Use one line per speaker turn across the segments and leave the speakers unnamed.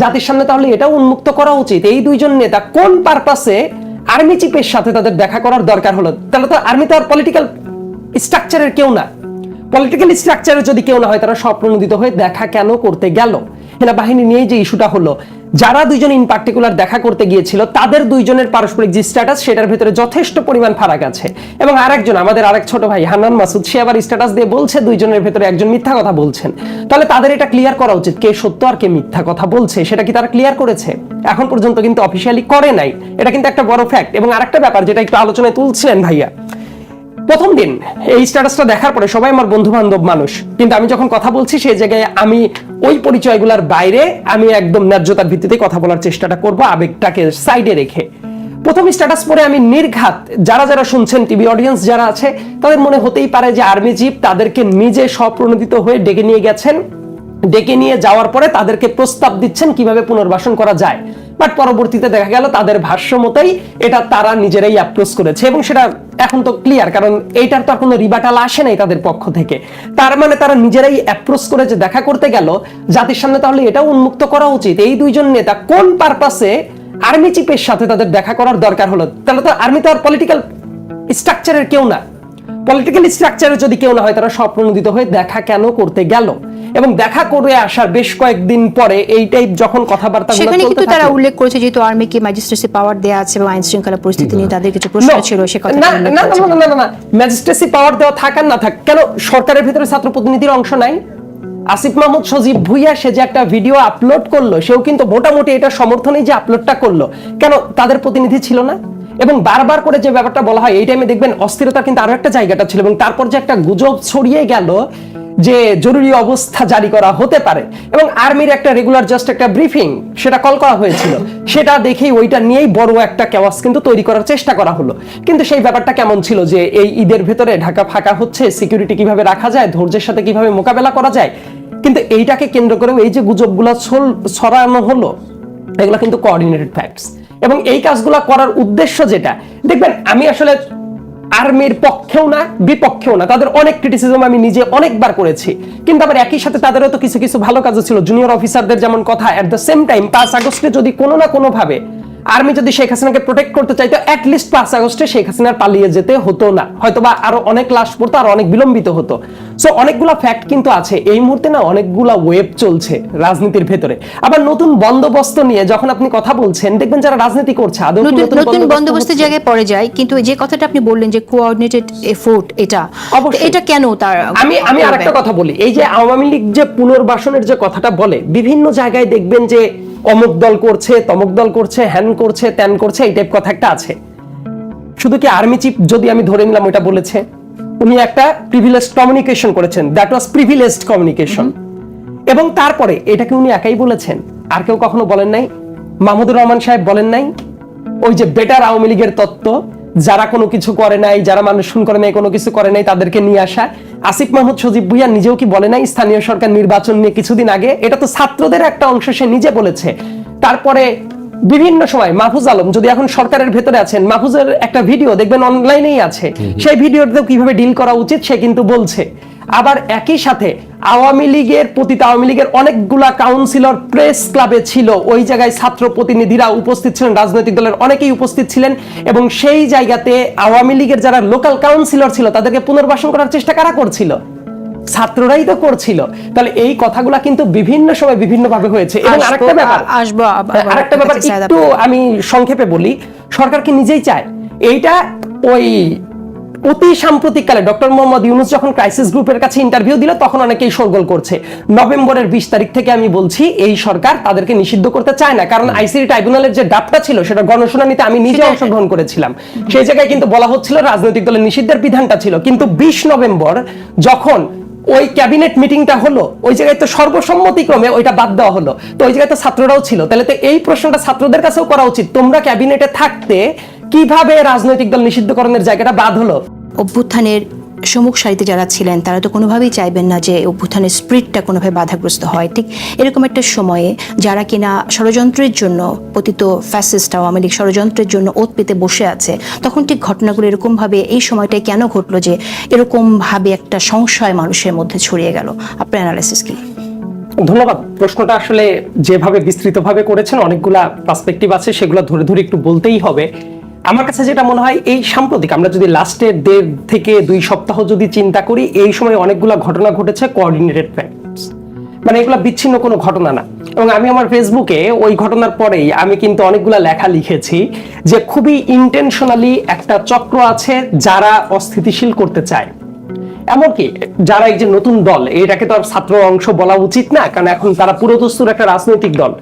জাতির সামনে তাহলে এটাও উন্মুক্ত করা উচিত। এই দুইজন নেতা কোন পারপাসে আর্মি চিফের সাথে তাদের দেখা করার দরকার হলো? তাহলে তো আর্মি তো আর পলিটিক্যাল স্ট্রাকচারের কেউ না। পলিটিক্যাল স্ট্রাকচারের যদি কেউ না হয়, তারা স্বপ্রণোদিত হয়ে দেখা কেন করতে গেল? সেনাবাহিনী নিয়ে যে ইস্যুটা হলো যারা দুইজন ইন পার্টিকুলার দেখা করতে গিয়েছিল, তাদের দুইজনের পারস্পরিক যে স্ট্যাটাস সেটার ভিতরে যথেষ্ট পরিমাণ ফারাক আছে। এবং আরেকজন, আমাদের আরেক ছোট ভাই, হান্নান মাসুদ, সে আবার স্ট্যাটাস দিয়ে বলছে দুইজনের ভেতরে একজন মিথ্যা কথা বলছেন। তাহলে তাদের এটা ক্লিয়ার করা উচিত, কে সত্য আর কে মিথ্যা কথা বলছে, সেটা কি তারা ক্লিয়ার করেছে? এখন পর্যন্ত কিন্তু অফিসিয়ালি করে নাই। এটা কিন্তু একটা বড় ফ্যাক্ট এবং আরেকটা ব্যাপার যেটা একটু আলোচনায় তুলছিলেন ভাইয়া, প্রথম দিন এই স্ট্যাটাসটা দেখার পরে সবাই আমার বন্ধু বান্ধব মানুষ। কিন্তু আমি যখন কথা বলছি, সেই জায়গায় আমি ওই পরিচয়গুলোর বাইরে আমি একদম ন্যায্যতার ভিত্তিতে কথা বলার চেষ্টাটা করব, আবেগটাকে সাইডে রেখে। প্রথম স্ট্যাটাস পরে আমি নির্ঘাত, যারা যারা শুনছেন টিভি অডিয়েন্স যারা আছে, তাদের মনে হতেই পারে যে আর্মি জিপ তাদেরকে নিজে স্বপ্রণোদিত হয়ে ডেকে নিয়ে গেছেন। ডেকে নিয়ে যাওয়ার পরে তাদেরকে প্রস্তাব দিচ্ছেন কীভাবে পুনর্বাসন করা যায়। বাট পরবর্তীতে দেখা গেল তাদের ভাষ্য মতোই এটা তারা নিজেরাই অ্যাপ্রোচ করেছে এবং সেটা এখন তো ক্লিয়ার কারণ এইটার তো আর কোনো রিবাটাল আসে নাই তাদের পক্ষ থেকে। তার মানে তারা নিজেরাই অ্যাপ্রোচ করে যে দেখা করতে গেল, জাতির সামনে তাহলে এটাও উন্মুক্ত করা উচিত। এই দুইজন নেতা কোন পারপাসে আর্মি চিফের সাথে তাদের দেখা করার দরকার হলো? তাহলে তো আর্মি তো আর পলিটিক্যাল স্ট্রাকচারের কেউ না। পলিটিক্যাল স্ট্রাকচারে যদি কেউ না হয়, তারা স্বপ্রণোদিত হয়ে দেখা কেন করতে গেল? এবং দেখা করে আসার বেশ কয়েকদিন পরে এই টাইপ যখন কথাবার্তা
সেখানে কিন্তু তারা উল্লেখ করেছে যেহেতু আর্মিকে ম্যাজিস্ট্রেসি পাওয়ার দেওয়া আছে এবং আইন শৃঙ্খলা পরিস্থিতি নিয়ে তাদের কিছু প্রশ্ন ছিল সে কথা
না না না না, ম্যাজিস্ট্রেসি পাওয়ার দেওয়া থাক আর না থাক কেন সরকারের ভিতরে ছাত্র প্রতিনিধির অংশ নাই? আসিফ মাহমুদ সজীব ভুইয়া সে যে একটা ভিডিও আপলোড করল সেও কিন্তু মোটামুটি এটা সমর্থনেই যে আপলোডটা করল। কেন তাদের প্রতিনিধি ছিল না? এবং বারবার করে যে ব্যাপারটা বলা হয়, এই টাইমে দেখবেন অস্থিরতা কিন্তু আরও একটা জায়গাটা ছিল এবং তারপর যে একটা গুজব ছড়িয়ে গেল যে জরুরি অবস্থা জারি করা হতে পারে। এবং আর্মির একটা রেগুলার জাস্ট একটা ব্রিফিং সেটা কল করা হয়েছিল। সেটা দেখেই ওইটা নিয়েই বড় একটা কেওয়াস কিন্তু তৈরি করার চেষ্টা করা হলো। কিন্তু সেই ব্যাপারটা কেমন ছিল যে এই ঈদের ভেতরে ঢাকা ফাঁকা হচ্ছে সিকিউরিটি কীভাবে রাখা যায়, ধৈর্যের সাথে কীভাবে মোকাবেলা করা যায়? কিন্তু এইটাকে কেন্দ্র করেও এই যে গুজবগুলো ছড়ানো হলো, এগুলো কিন্তু কোঅর্ডিনেটেড ফ্যাক্টস এবং এই কাজগুলো করার উদ্দেশ্য যেটা, দেখবেন আমি আসলে আর্মির পক্ষেও না, বিপক্ষেও না, তাদের অনেক ক্রিটিসিজম আমি নিজে অনেকবার করেছি। কিন্তু আবার একই সাথে তাদেরও তো কিছু কিছু ভালো কাজও ছিল। জুনিয়র অফিসারদের যেমন কথা এট দ্য সেম টাইম পাঁচ আগস্টে যদি কোনো না কোনোভাবে ভাবে আর্মি যদি শেখ হাসিনাকে প্রোটেক্ট করতে চাইতো অ্যাটলিস্ট পাঁচ আগস্টে শেখ হাসিনার পালিয়ে যেতে হতো না। হয়তোবা আরও অনেক লাশ পড়তো আর অনেক বিলম্বিত হতো। সো অনেকগুলা ফ্যাক্ট কিন্তু আছে। এই মুহূর্তে না অনেকগুলা ওয়েব চলছে রাজনীতির ভেতরে। আবার নতুন বন্দোবস্ত নিয়ে যখন আপনি কথা বলছেন দেখবেন যারা রাজনীতি করছে আদৌ
নতুন নতুন বন্দোবস্তের জায়গায় পড়ে যায় কিন্তু যে কথাটা আপনি বললেন যে কোঅর্ডিনেটেড এফোর্ট এটা
অবশ্যই।
এটা কেন তার
আমি আমি আরেকটা কথা বলি। এই যে আওয়ামী লীগ যে পুনর্বাসনের যে কথাটা বলে বিভিন্ন জায়গায় দেখবেন যে অমুক দল করছে, তমুক দল করছে হ্যান করছে ত্যান করছে, এই টাইপ কথা একটা আছে। শুধু কি আর্মি চিফ যদি আমি ধরে নিলাম ওইটা বলেছে? উনি একটা প্রিভিলেজ কমিউনিকেশন করেছেন। দ্যাট ওয়াজ প্রিভিলেজড কমিউনিকেশন এবং তারপরে এটাকে উনি একাই বলেছেন। আর কেউ কখনো বলেন নাই? মাহমুদুর রহমান সাহেব বলেন নাই? ওই যে বেটার আওয়ামী লীগের তত্ত্ব, যারা কোনো কিছু করে নাই, যারা মানুষ শুন করে নাই, কোনো কিছু করে নাই, তাদেরকে নিয়ে আসা। আসিফ মাহমুদ সজীব ভুইয়া নিজেও কি বলে নাই স্থানীয় সরকার নির্বাচন নিয়ে কিছুদিন আগে? এটা তো ছাত্রদের একটা অংশ সে নিজে বলেছে। তারপরে বিভিন্ন সময় মাহফুজ আলম যদি এখন সরকারের ভেতরে আছেন মাহফুজের একটা ভিডিও দেখবেন অনলাইনেই আছে। সেই ভিডিওতেও কীভাবে ডিল করা উচিত সে কিন্তু বলছে। আবার একই সাথে আওয়ামী লীগের পতিত আওয়ামী লীগের অনেকগুলা কাউন্সিলর প্রেস ক্লাবে ছিল। ওই জায়গায় ছাত্র প্রতিনিধিরা উপস্থিত ছিলেন রাজনৈতিক দলের অনেকেই উপস্থিত ছিলেন এবং সেই জায়গাতে আওয়ামী লীগের যারা লোকাল কাউন্সিলর ছিল তাদেরকে পুনর্বাসন করার চেষ্টা কারা করছিল? ছাত্ররাই তো করছিল। তাহলে এই কথাগুলা কিন্তু বিভিন্ন সময় বিভিন্ন ভাবে হয়েছে। এবং আরেকটা ব্যাপার
আসব
আরেকটা ব্যাপার একটু আমি সংক্ষেপে বলি সরকার কি নিজেই চায়? এইটা ওই অতি সাম্প্রতিককালে ডক্টর মোহাম্মদ ইউনুস যখন ক্রাইসিস গ্রুপের কাছে ইন্টারভিউ দিল তখন অনেকেই শোরগোল করছে। নভেম্বরের বিশ তারিখ থেকে আমি বলছি এই সরকার তাদেরকে নিষিদ্ধ করতে চায় না। কারণ আইসিডি ট্রাইব্যুনালের যে ডাপটা ছিল সেটা গণশুনানিতে আমি নিজে অংশগ্রহণ করেছিলাম। সেই জায়গায় কিন্তু বলা হচ্ছিল রাজনৈতিক দলের নিষিদ্ধের বিধানটা ছিল। কিন্তু বিশ নভেম্বর যখন ওই ক্যাবিনেট মিটিংটা হলো ওই জায়গায় তো সর্বসম্মতিক্রমে ওইটা বাদ দেওয়া হলো। তো ওই জায়গায় তো ছাত্ররাও ছিল। তাহলে তো এই প্রশ্নটা ছাত্রদের কাছেও করা উচিত। তোমরা ক্যাবিনেটে থাকতে কীভাবে রাজনৈতিক দল নিষিদ্ধকরণের জায়গাটা বাদ হলো?
অভ্যুত্থানের সম্মুখ সারিতে যারা ছিলেন তারা তো কোনোভাবেই চাইবেন না যে অভ্যুত্থানের স্প্রিটটা কোনোভাবে বাধাগ্রস্ত হয়। ঠিক এরকম একটা সময়ে যারা কিনা ষড়যন্ত্রের জন্য পতিত ফ্যাসিস্ট আওয়ামী লীগ ষড়যন্ত্রের জন্য ওত পেতে বসে আছে তখন ঠিক ঘটনাগুলো এরকমভাবে এই সময়টায় কেন ঘটলো যে এরকমভাবে একটা সংশয় মানুষের মধ্যে ছড়িয়ে গেল? আপনার অ্যানালাইসিস কি?
ধন্যবাদ। প্রশ্নটা আসলে যেভাবে বিস্তৃতভাবে করেছেন অনেকগুলা পার্সপেক্টিভ আছে সেগুলো ধরে ধরে একটু বলতেই হবে। আমার কাছে যেটা মনে হয় এই সাম্প্রতিক আমরা যদি লাস্টের দেড় থেকে দুই সপ্তাহ যদি চিন্তা করি এই সময় অনেকগুলা ঘটনা ঘটেছে কোঅর্ডিনেটেড ফ্যাক্টস মানে এগুলো বিচ্ছিন্ন কোনো ঘটনা না। এবং আমি আমার ফেসবুকে ওই ঘটনার পরেই আমি কিন্তু অনেকগুলা লেখা লিখেছি যে খুবই ইন্টেনশনালি একটা চক্র আছে যারা অস্থিতিশীল করতে চায়। এমনকি যারা এই যে নতুন দল এটাকে তো আর ছাত্র অংশ বলা উচিত না কারণ এখন তারা পুরোদস্তুর একটা রাজনৈতিক দল।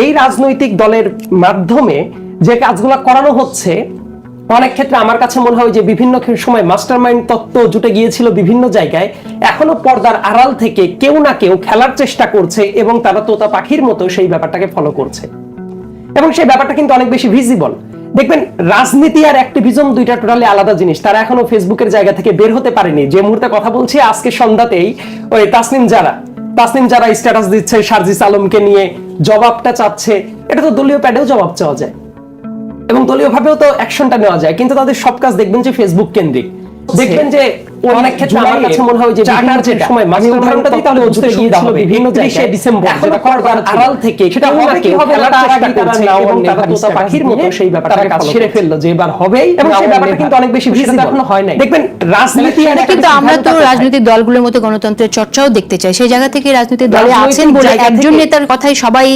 এই রাজনৈতিক দলের মাধ্যমে যে কাজগুলো করানো হচ্ছে, অনেক ক্ষেত্রে আমার কাছে মনে হয় যে বিভিন্ন সময় মাস্টারমাইন্ড তত্ত্ব জুটে গিয়েছিল বিভিন্ন জায়গায়, এখনও পর্দার আড়াল থেকে কেউ না কেউ খেলার চেষ্টা করছে এবং তারা তোতা পাখির মতো সেই ব্যাপারটাকে ফলো করছে। এবং সেই ব্যাপারটা কিন্তু অনেক বেশি ভিজিবল দেখবেন, রাজনীতি আর অ্যাক্টিভিজম দুইটা টোটালি আলাদা জিনিস। তারা এখনও ফেসবুকের জায়গা থেকে বের হতে পারেনি। যে মুহূর্তে কথা বলছি, আজকে সন্ধ্যাতেই ওই তাসনিম যারা তাসনিম যারা স্ট্যাটাস দিচ্ছে, সার্জিস আলমকে নিয়ে জবাবটা চাচ্ছে। এটা তো দলীয় প্যাডেও জবাব চাওয়া যায়। এবং দলীয়ভাবেও তো অ্যাকশনটা নেওয়া যায়। কিন্তু তাদের সব কাজ দেখবেন যে ফেসবুক কেন্দ্রিক। দেখবেন যে অনেক ক্ষেত্রে আমার কাছে মনে হয় যে চার্টার সময় আমি উদাহরণটা দিই তাহলে বুঝতে হবে বিভিন্ন জায়গায়। ডিসেম্বর যেটা করার আড়াল থেকে সেটা হবে কি হবে চেষ্টা করছে এবং তারা তোতা পাখির মতো সেই ব্যাপারটা কাজ সেরে ফেলল যে এবার হবেই এবং সেই ব্যাপারটা কিন্তু অনেক বেশি ভিজিবল এখনও হয় নাই। দেখবেন রাজনীতি আর
কিন্তু আমরা তো রাজনৈতিক দলগুলোর মতো গণতন্ত্রের চর্চাও দেখতে চাই। সেই জায়গা থেকে রাজনৈতিক দলে আছেন বলে একজন নেতার কথাই সবাই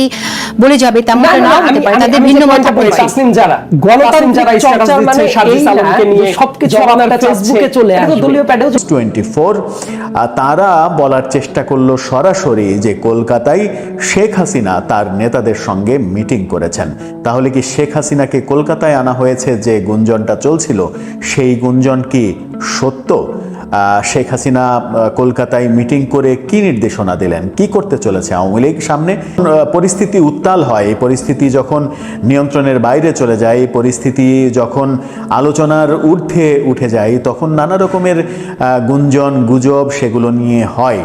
বলে যাবে তেমনটা
না,
হতে পারে। তাদের ভিন্ন মত
তাসনিম যারা গণতান্ত্রিক যারা স্ট্যাটাস দিচ্ছে সার্জিস আলমকে নিয়ে সবকিছু আপনার ফেসবুকে চলে আসবে দলীয়
টোয়েন্টি ফোর তারা বলার চেষ্টা করল সরাসরি যে কলকাতায় শেখ হাসিনা তার নেতাদের সঙ্গে মিটিং করেছেন। তাহলে কি শেখ হাসিনাকে কলকাতায় আনা হয়েছে যে গুঞ্জনটা চলছিল? সেই গুঞ্জন কি সত্য? শেখ হাসিনা কলকাতায় মিটিং করে কি নির্দেশনা দিলেন? কি করতে চলেছে আওয়ামী লীগ সামনে? পরিস্থিতি উত্তাল হয়। এই পরিস্থিতি যখন নিয়ন্ত্রণের বাইরে চলে যায়, এই পরিস্থিতি যখন আলোচনার ঊর্ধ্বে উঠে যায়, তখন নানা রকমের গুঞ্জন, গুজব সেগুলো নিয়ে হয়।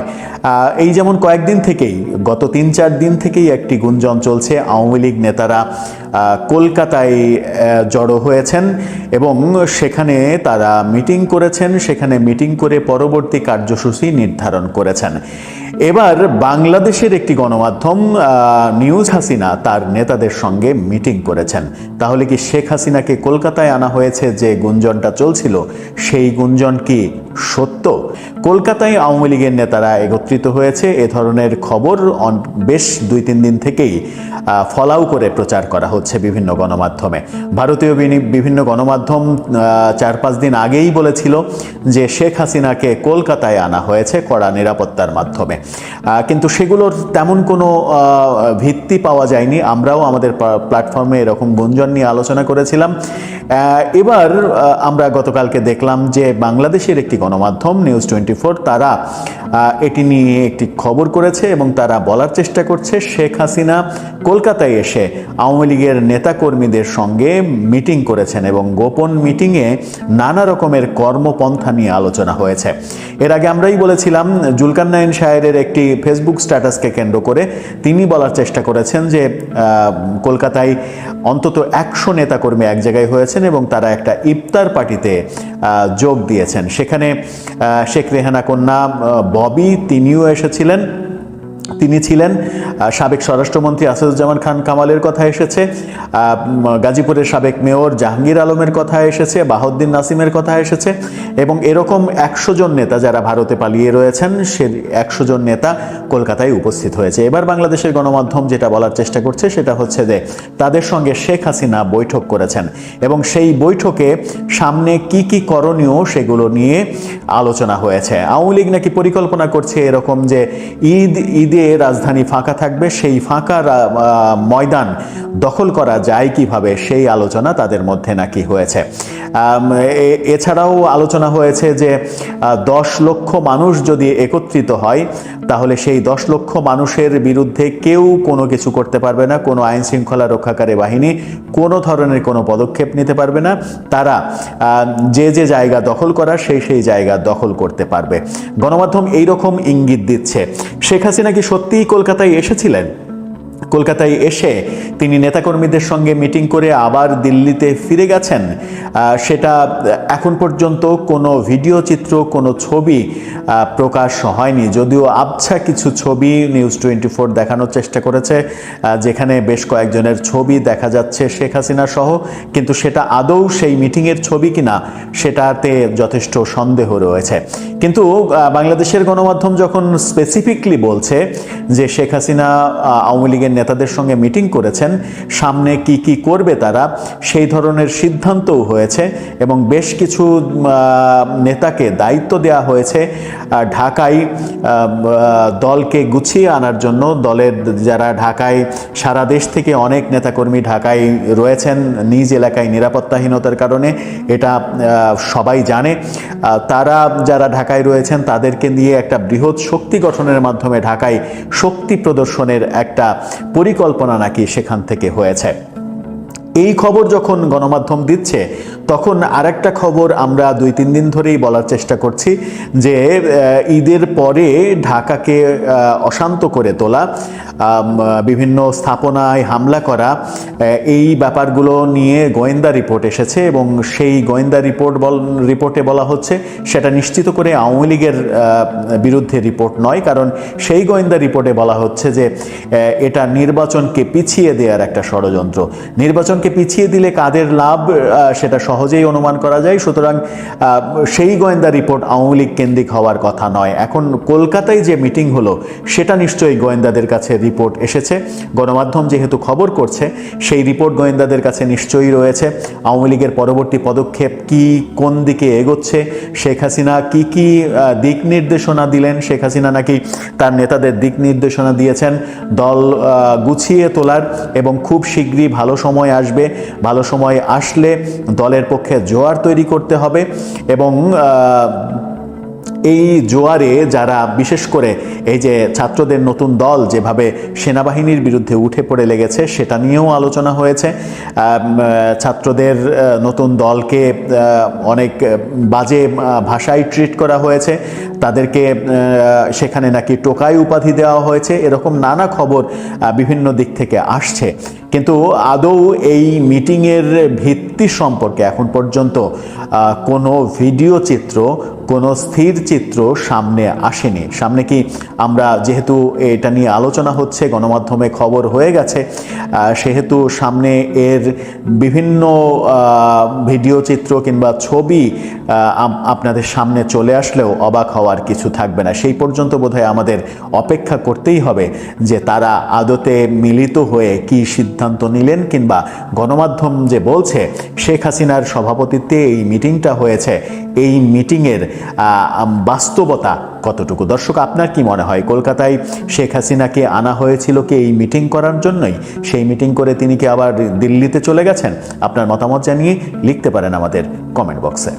এই যেমন কয়েকদিন থেকেই, গত তিন চার দিন থেকেই একটি গুঞ্জন চলছে। আওয়ামী লীগ নেতারা কলকাতায় জড়ো হয়েছেন এবং সেখানে তারা মিটিং করেছেন, সেখানে মিটিং করে পরবর্তী কার্যসূচি নির্ধারণ করেছেন। এবার বাংলাদেশের একটি গণমাধ্যম নিউজ হাসিনা তার নেতাদের সঙ্গে মিটিং করেছেন। তাহলে কি শেখ হাসিনাকে কলকাতায় আনা হয়েছে যে গুঞ্জনটা চলছিল? সেই গুঞ্জন কি সত্য। কলকাতায় আওয়ামী লীগের নেতারা একত্রিত হয়েছে। এ ধরনের খবর বেশ দুই তিন দিন থেকেই ফলাও করে প্রচার করা হচ্ছে বিভিন্ন গণমাধ্যমে। ভারতীয় বিভিন্ন গণমাধ্যম চার পাঁচ দিন আগেই বলেছিল যে শেখ হাসিনাকে কলকাতায় আনা হয়েছে কড়া নিরাপত্তার মাধ্যমে। কিন্তু সেগুলোর তেমন কোনো ভিত্তি পাওয়া যায়নি। আমরাও আমাদের প্ল্যাটফর্মে এরকম গুঞ্জন নিয়ে আলোচনা করেছিলাম। এবার আমরা গতকালকে দেখলাম যে বাংলাদেশের একটি গণমাধ্যম নিউজ টোয়েন্টি ফোর তারা এটি নিয়ে একটি খবর করেছে এবং তারা বলার চেষ্টা করছে শেখ হাসিনা কলকাতায় এসে আওয়ামী লীগের নেতাকর্মীদের সঙ্গে মিটিং করেছেন এবং গোপন মিটিংয়ে নানা রকমের কর্মপন্থা নিয়ে আলোচনা হয়েছে। এর আগে আমরাই বলেছিলাম জুলকান্নায়ন শায়ের একটি ফেসবুক স্ট্যাটাসকে কেন্দ্র করে তিনি বলার চেষ্টা করেছেন যে কলকাতায় অন্তত একশো নেতাকর্মী এক জায়গায় হয়েছেন এবং তারা একটা ইফতার পার্টিতে যোগ দিয়েছেন। সেখানে শেখ রেহানা কন্যা ববি তিনিও এসেছিলেন। তিনি ছিলেন সাবেক স্বরাষ্ট্রমন্ত্রী আসাদুজ্জামান খান কামালের কথা এসেছে গাজীপুরের সাবেক মেয়র জাহাঙ্গীর আলমের কথা এসেছে, বাহাউদ্দিন নাসিমের কথা এসেছে এবং এরকম একশো জন নেতা যারা ভারতে পালিয়ে রয়েছেন, সে একশো জন নেতা কলকাতায় উপস্থিত হয়েছে। এবার বাংলাদেশের গণমাধ্যম যেটা বলার চেষ্টা করছে সেটা হচ্ছে যে, তাদের সঙ্গে শেখ হাসিনা বৈঠক করেছেন এবং সেই বৈঠকে সামনে কি কি করণীয় সেগুলো নিয়ে আলোচনা হয়েছে। আওয়ামী লীগ নাকি পরিকল্পনা করছে এরকম যে, ঈদ, ঈদে রাজধানী ফাঁকা থাকবে। সেই ফাঁকা ময়দান দখল করা যায় কীভাবে? সেই আলোচনা তাদের মধ্যে নাকি হয়েছে। এছাড়াও আলোচনা হয়েছে যে দশ লক্ষ মানুষ যদি একত্রিত হয়, তাহলে সেই দশ লক্ষ মানুষের বিরুদ্ধে কেউ কোনো কিছু করতে পারবে না। কোনো আইন শৃঙ্খলা রক্ষাকারী বাহিনী কোনো ধরনের কোনো পদক্ষেপ নিতে পারবে না। তারা যে যে জায়গা দখল করা, সেই সেই জায়গা দখল করতে পারবে। গণমাধ্যম এই রকম ইঙ্গিত দিচ্ছে। শেখ হাসিনা কি সত্যিই কলকাতায় এসেছিলেন? কলকাতায় এসে তিনি নেতাকর্মীদের সঙ্গে মিটিং করে আবার দিল্লিতে ফিরে গেছেন। সেটা এখন পর্যন্ত কোনো ভিডিও চিত্র, কোনো ছবি প্রকাশ হয়নি। যদিও আবছা কিছু ছবি নিউজ টোয়েন্টি ফোর দেখানোর চেষ্টা করেছে যেখানে বেশ কয়েকজনের ছবি দেখা যাচ্ছে শেখ হাসিনা সহ, কিন্তু সেটা আদৌ সেই মিটিংয়ের ছবি কিনা সেটাতে যথেষ্ট সন্দেহ রয়েছে। কিন্তু বাংলাদেশের গণমাধ্যম যখন স্পেসিফিকলি বলছে যে শেখ হাসিনা আওয়ামী লীগের নেতাদের সঙ্গে মিটিং করেছেন। সামনে কি কি করবে তারা, সেই ধরনের সিদ্ধান্তও হয়েছে এবং বেশ কিছু নেতাকে দায়িত্ব দেওয়া হয়েছে। ঢাকায় দলকে গুছিয়ে আনার জন্য দলের যারা ঢাকায়, সারা দেশ থেকে অনেক নেতাকর্মী ঢাকায় রয়েছেন নিজ এলাকায় নিরাপত্তাহীনতার কারণে, এটা সবাই জানে। তারা যারা ঢাকায় রয়েছেন, তাদেরকে নিয়ে একটা বৃহৎ শক্তি গঠনের মাধ্যমে ঢাকায় শক্তি প্রদর্শনের একটা পরিকল্পনা নাকি সেখান থেকে হয়েছে? এই খবর যখন গণমাধ্যম দিচ্ছে, তখন আরেকটা খবর আমরা দুই, তিন দিন ধরেই বলার চেষ্টা করছি যে ঈদের পরে ঢাকাকে অশান্ত করে তোলা বিভিন্ন স্থাপনায় হামলা করা এই ব্যাপারগুলো নিয়ে গোয়েন্দা রিপোর্ট এসেছে এবং সেই গোয়েন্দা রিপোর্ট বল, রিপোর্টে বলা হচ্ছে সেটা নিশ্চিত করে আওয়ামী লীগের বিরুদ্ধে রিপোর্ট নয়, কারণ সেই গোয়েন্দা রিপোর্টে বলা হচ্ছে যে এটা নির্বাচনকে পিছিয়ে দেওয়ার একটা ষড়যন্ত্র। নির্বাচনকে পিছিয়ে দিলে কাদের লাভ সেটা সহজেই অনুমান করা যায়। সুতরাং সেই গোয়েন্দা রিপোর্ট আওয়ামী লীগ কেন্দ্রিক হওয়ার কথা নয়। এখন কলকাতায় যে মিটিং হলো, সেটা নিশ্চয়ই গোয়েন্দাদের কাছে রিপোর্ট এসেছে। গণমাধ্যম যেহেতু খবর করছে, সেই রিপোর্ট গোয়েন্দাদের কাছে নিশ্চয়ই রয়েছে। আওয়ামী লীগের পরবর্তী পদক্ষেপ কি, কোন দিকে এগোচ্ছে, শেখ হাসিনা কি কি দিক নির্দেশনা দিলেন? শেখ হাসিনা নাকি তার নেতাদের দিক নির্দেশনা দিয়েছেন। দল গুছিয়ে তোলার এবং খুব শীঘ্রই ভালো সময় আসবে। ভালো সময় আসলে দলের পক্ষে জোয়ার তৈরি করতে হবে এবং এই জোয়ারে যারা, বিশেষ করে এই যে ছাত্রদের নতুন দল যেভাবে সেনাবাহিনীর বিরুদ্ধে উঠে পড়ে লেগেছে, সেটা নিয়েও আলোচনা হয়েছে। ছাত্রদের নতুন দলকে অনেক বাজে ভাষায় ট্রিট করা হয়েছে। তাদেরকে সেখানে নাকি টোকাই উপাধি দেওয়া হয়েছে। এরকম নানা খবর বিভিন্ন দিক থেকে আসছে। কিন্তু আদৌ এই মিটিংয়ের ভিত্তি সম্পর্কে এখন পর্যন্ত কোনো ভিডিও চিত্র, কোনো স্থির চিত্র সামনে আসেনি। সামনে কি আমরা যেহেতু এটা নিয়ে আলোচনা হচ্ছে, গণমাধ্যমে খবর হয়ে গেছে সেহেতু সামনে এর বিভিন্ন ভিডিও চিত্র কিংবা ছবি আপনাদের সামনে চলে আসলেও অবাক হওয়ার কিছু থাকবে না। সেই পর্যন্ত বোধহয় আমাদের অপেক্ষা করতেই হবে যে তারা আদতে মিলিত হয়ে কি সিদ্ধান্ত নিলেন কিংবা গণমাধ্যম যে বলছে, শেখ হাসিনার সভাপতিত্বে এই মিটিংটা হয়েছে। এই মিটিংয়ের বাস্তবতা কতটুকু? দর্শক, আপনার কি মনে হয়, কলকাতায় শেখ হাসিনাকে আনা হয়েছিল কি এই মিটিং করার জন্যই? সেই মিটিং করে তিনি কি আবার দিল্লিতে চলে গেছেন? আপনার মতামত জানিয়ে লিখতে পারেন আমাদের কমেন্ট বক্সে।